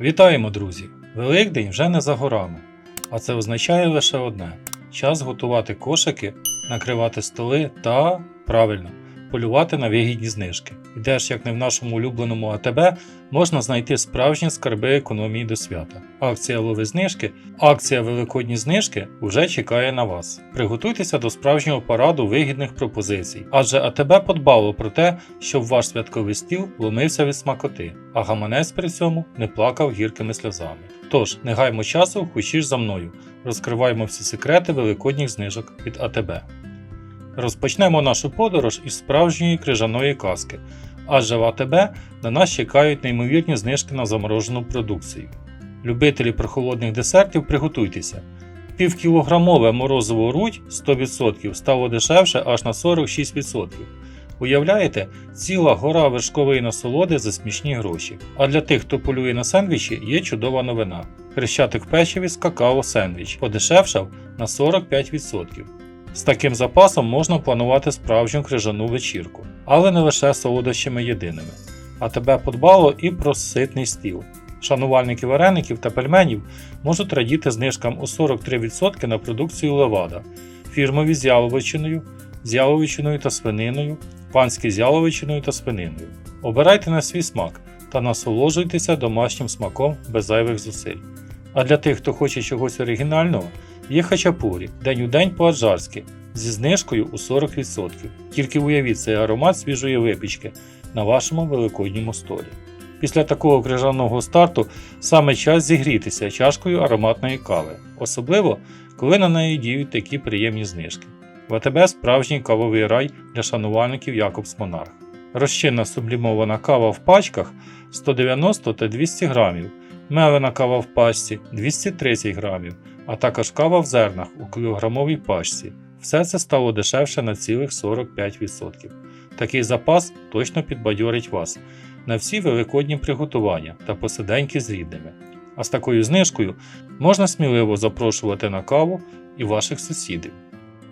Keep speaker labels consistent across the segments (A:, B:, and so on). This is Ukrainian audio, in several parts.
A: Вітаємо, друзі! Великдень вже не за горами, а це означає лише одне: час готувати кошики, накривати столи та, правильно, полювати на вигідні знижки. Ідеш, як не в нашому улюбленому АТБ, можна знайти справжні скарби економії до свята. Акція лови знижки, акція Великодні знижки вже чекає на вас. Приготуйтеся до справжнього параду вигідних пропозицій, адже АТБ подбало про те, щоб ваш святковий стіл ломився від смакоти, а гаманець при цьому не плакав гіркими сльозами. Тож, не гаймо часу, хочеш за мною, розкриваємо всі секрети великодніх знижок від АТБ. Розпочнемо нашу подорож із справжньої крижаної казки, адже в АТБ на нас чекають неймовірні знижки на заморожену продукцію. Любителі прохолодних десертів, приготуйтеся. Півкілограмове морозиво рудь 100% стало дешевше аж на 46%. Уявляєте, ціла гора вершкової насолоди за смішні гроші. А для тих, хто полює на сендвічі, є чудова новина. Хрещатик печиві з какао сендвіч подешевшав на 45%. З таким запасом можна планувати справжню крижану вечірку, але не лише солодощами єдиними. А тебе подбало і про ситний стіл. Шанувальники вареників та пельменів можуть радіти знижкам у 43% на продукцію Левада, фірмові з яловичиною, з яловичиною та свининою, панські з яловичиною та свининою. Обирайте на свій смак та насолоджуйтеся домашнім смаком без зайвих зусиль. А для тих, хто хоче чогось оригінального, є хачапурі день у день по-аджарськи зі знижкою у 40%. Тільки уявіть цей аромат свіжої випічки на вашому великодньому столі. Після такого крижаного старту саме час зігрітися чашкою ароматної кави, особливо коли на неї діють такі приємні знижки. В АТБ справжній кавовий рай для шанувальників Якобс Монарх. Розчинна сублімована кава в пачках 190 та 200 грамів, мелена кава в пачці 230 грамів, а також кава в зернах у кілограмовій пачці. Все це стало дешевше на цілих 45%. Такий запас точно підбадьорить вас на всі великодні приготування та посиденьки з рідними. А з такою знижкою можна сміливо запрошувати на каву і ваших сусідів.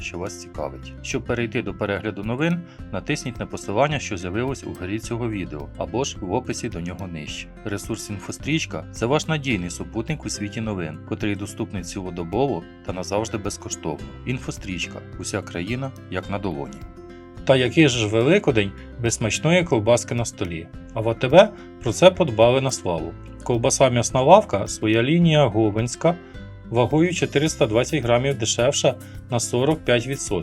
A: що вас цікавить. Щоб перейти до перегляду новин, натисніть на посилання, що з'явилось у горі цього відео, або ж в описі до нього нижче. Ресурс інфострічка це ваш надійний супутник у світі новин, котрий доступний цілодобово та назавжди безкоштовно. Інфострічка уся країна як на долоні. Та який ж Великодень без смачної ковбаски на столі. А в АТБ про це подбали на славу. Ковбаса м'ясна лавка, своя лінія Говенська, вагою 420 грамів дешевша на 45%.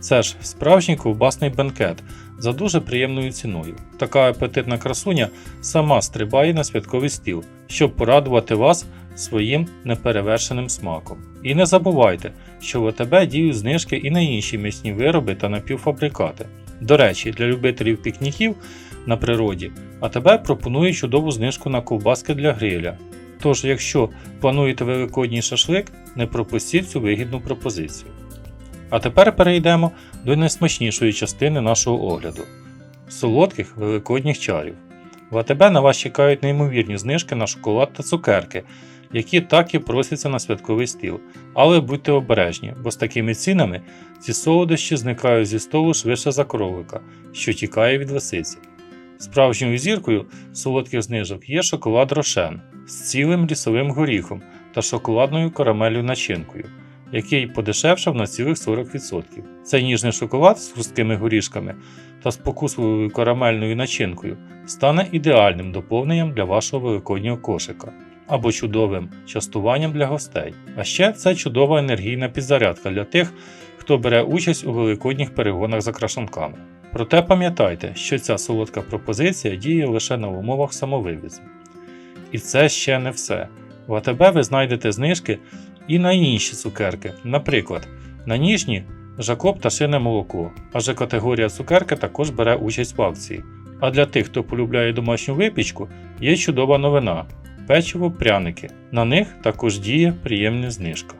A: Це ж справжній ковбасний бенкет за дуже приємною ціною. Така апетитна красуня сама стрибає на святковий стіл, щоб порадувати вас своїм неперевершеним смаком. І не забувайте, що в АТБ діють знижки і на інші м'ясні вироби та напівфабрикати. До речі, для любителів пікніків на природі АТБ пропонує чудову знижку на ковбаски для гриля. Тож, якщо плануєте великодній шашлик, не пропустіть цю вигідну пропозицію. А тепер перейдемо до найсмачнішої частини нашого огляду солодких великодніх чарів. В АТБ на вас чекають неймовірні знижки на шоколад та цукерки, які так і просяться на святковий стіл. Але будьте обережні, бо з такими цінами ці солодощі зникають зі столу швидше за кролика, що тікає від лисиці. Справжньою зіркою солодких знижок є шоколад Рошен з цілим лісовим горіхом та шоколадною карамелью начинкою, який подешевшав на цілих 40%. Цей ніжний шоколад з хрусткими горішками та спокусливою карамельною начинкою стане ідеальним доповненням для вашого великоднього кошика або чудовим частуванням для гостей. А ще це чудова енергійна підзарядка для тих, хто бере участь у великодніх перегонах за крашанками. Проте пам'ятайте, що ця солодка пропозиція діє лише на умовах самовивізу. І це ще не все. В АТБ ви знайдете знижки і на інші цукерки, наприклад, на ніжні Жакоб та шине молоко, адже категорія цукерки також бере участь в акції. А для тих, хто полюбляє домашню випічку, є чудова новина. печиво, пряники. На них також діє приємна знижка.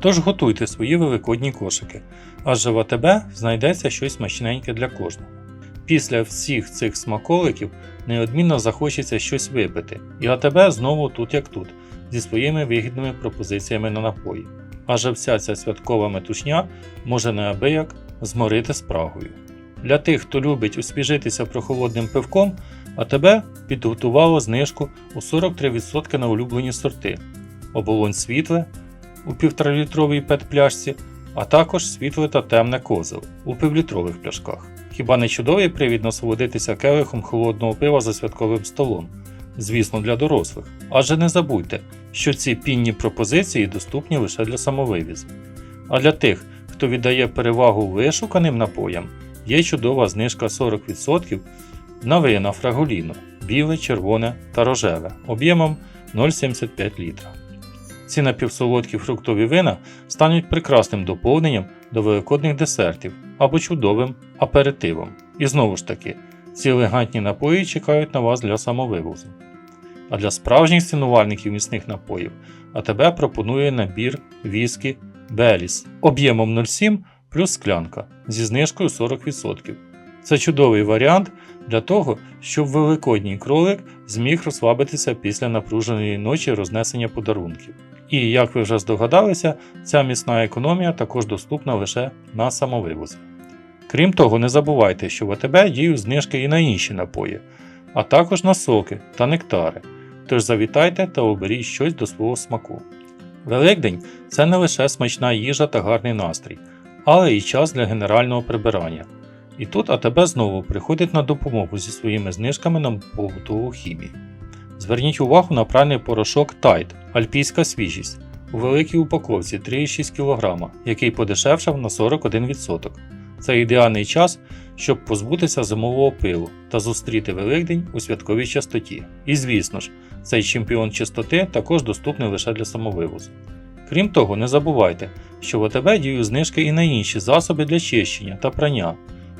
A: Тож готуйте свої великодні кошики, адже в АТБ знайдеться щось смачненьке для кожного. Після всіх цих смаколиків неодмінно захочеться щось випити, і АТБ знову тут як тут, зі своїми вигідними пропозиціями на напої. Адже вся ця святкова метушня може неабияк зморити спрагою. Для тих, хто любить освіжитися прохолодним пивком, АТБ підготувало знижку у 43% на улюблені сорти: оболонь світле у 1,5-літровій пет-пляшці, а також світле та темне козел у півлітрових пляшках. Хіба не чудовий привід насолодитися келихом холодного пива за святковим столом? Звісно, для дорослих. Адже не забудьте, що ці пінні пропозиції доступні лише для самовивізу. А для тих, хто віддає перевагу вишуканим напоям, є чудова знижка 40% на вина Фраголіно біле, червоне та рожеве об'ємом 0,75 літра. Ці напівсолодкі фруктові вина стануть прекрасним доповненням до великодних десертів або чудовим аперитивом. І знову ж таки, ці елегантні напої чекають на вас для самовивозу. А для справжніх цінувальників міцних напоїв АТБ пропонує набір віскі Беліс об'ємом 0,7 плюс склянка зі знижкою 40%. Це чудовий варіант для того, щоб великодній кролик зміг розслабитися після напруженої ночі рознесення подарунків. І, як ви вже здогадалися, ця міцна економія також доступна лише на самовивози. Крім того, не забувайте, що в АТБ діють знижки і на інші напої, а також на соки та нектари. Тож завітайте та оберіть щось до свого смаку. Великдень це не лише смачна їжа та гарний настрій, але й час для генерального прибирання. І тут АТБ знову приходить на допомогу зі своїми знижками на побутову хімію. Зверніть увагу на пральний порошок Tide Альпійська свіжість у великій упаковці 3,6 кг, який подешевшав на 41%. Це ідеальний час, щоб позбутися зимового пилу та зустріти Великдень у святковій частоті. І звісно ж, цей чемпіон чистоти також доступний лише для самовивозу. Крім того, не забувайте, що в АТБ діють знижки і на інші засоби для чищення та прання,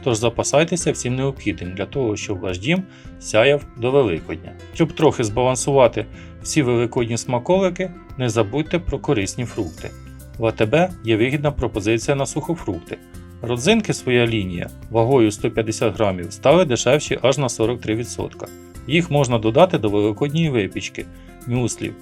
A: тож запасайтеся всім необхідним для того, щоб ваш дім сяяв до Великодня. Щоб трохи збалансувати всі великодні смаколики, не забудьте про корисні фрукти. В АТБ є вигідна пропозиція на сухофрукти. Родзинки своя лінія вагою 150 грамів стали дешевші аж на 43%. Їх можна додати до великодньої випічки, мюслів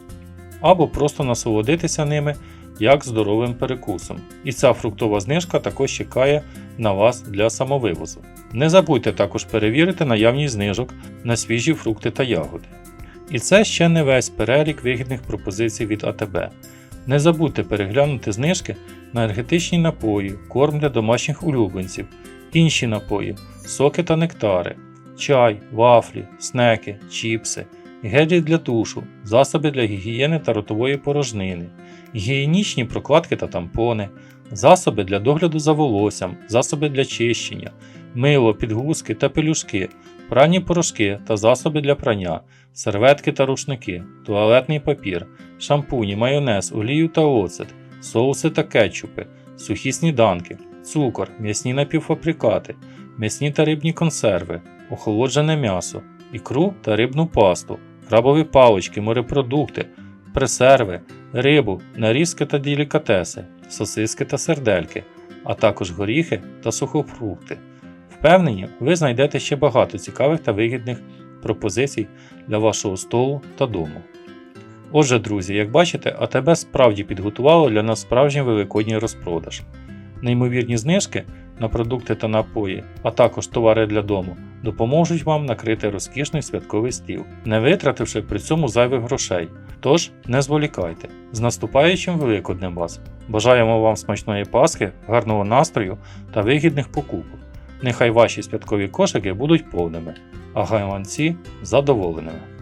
A: або просто насолодитися ними як здоровим перекусом. І ця фруктова знижка також чекає на вас для самовивозу. Не забудьте також перевірити наявність знижок на свіжі фрукти та ягоди. І це ще не весь перелік вигідних пропозицій від АТБ. Не забудьте переглянути знижки на енергетичні напої, корм для домашніх улюбленців, інші напої, соки та нектари, чай, вафлі, снеки, чіпси, гелі для душу, засоби для гігієни та ротової порожнини, гігієнічні прокладки та тампони, засоби для догляду за волоссям, засоби для чищення, мило, підгузки та пелюшки, пральні порошки та засоби для прання, серветки та рушники, туалетний папір, шампуні, майонез, олію та оцет, соуси та кетчупи, сухі сніданки, цукор, м'ясні напівфабрикати, м'ясні та рибні консерви, охолоджене м'ясо, ікру та рибну пасту, крабові палички, морепродукти, пресерви, рибу, нарізки та делікатеси, сосиски та сердельки, а також горіхи та сухофрукти. Впевнені, ви знайдете ще багато цікавих та вигідних пропозицій для вашого столу та дому. Отже, друзі, як бачите, АТБ справді підготувало для нас справжній великодній розпродаж. Неймовірні знижки на продукти та напої, а також товари для дому, допоможуть вам накрити розкішний святковий стіл, не витративши при цьому зайвих грошей. Тож не зволікайте. З наступаючим Великоднем вас! Бажаємо вам смачної Пасхи, гарного настрою та вигідних покупок. Нехай ваші святкові кошики будуть повними, а гаманці задоволеними.